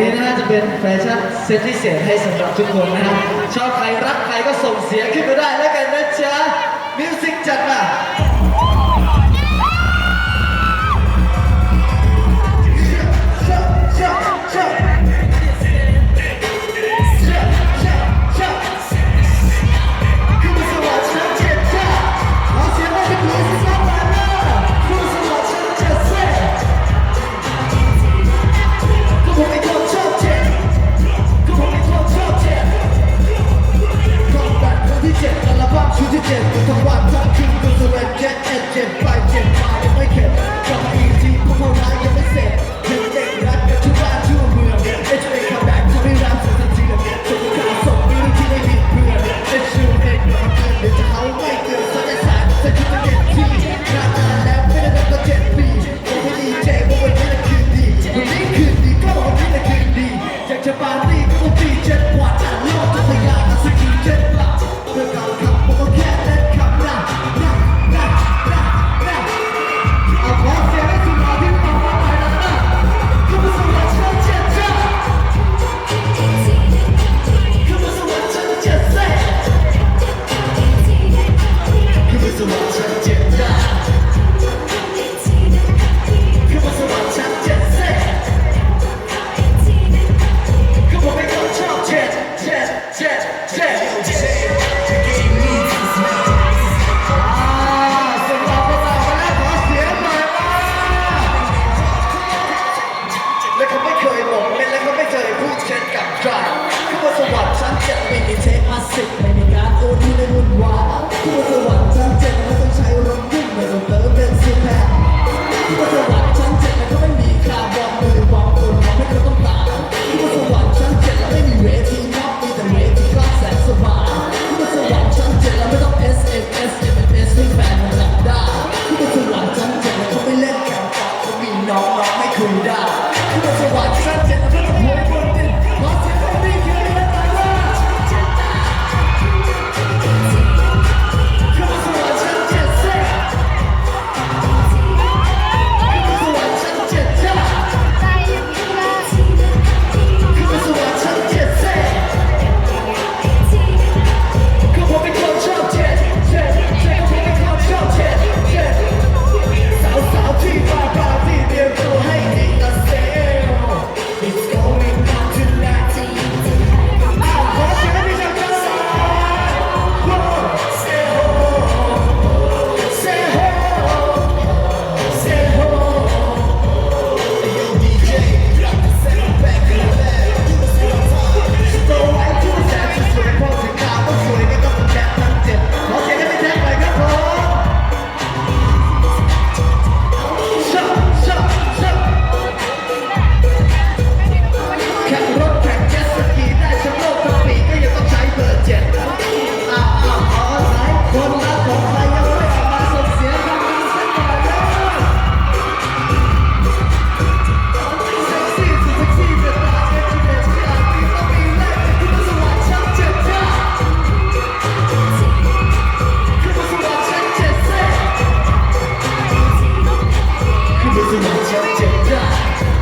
นี้นะฮะจะเป็นแฟชั่นเซตพิเศษให้สำหรับทุกคนนะฮะชอบใครรักใครก็ส่งเสียงขึ้นมาได้แล้วกันนะจ๊ะมิวสิกจัดมา 그라 그곳에 와주 只有你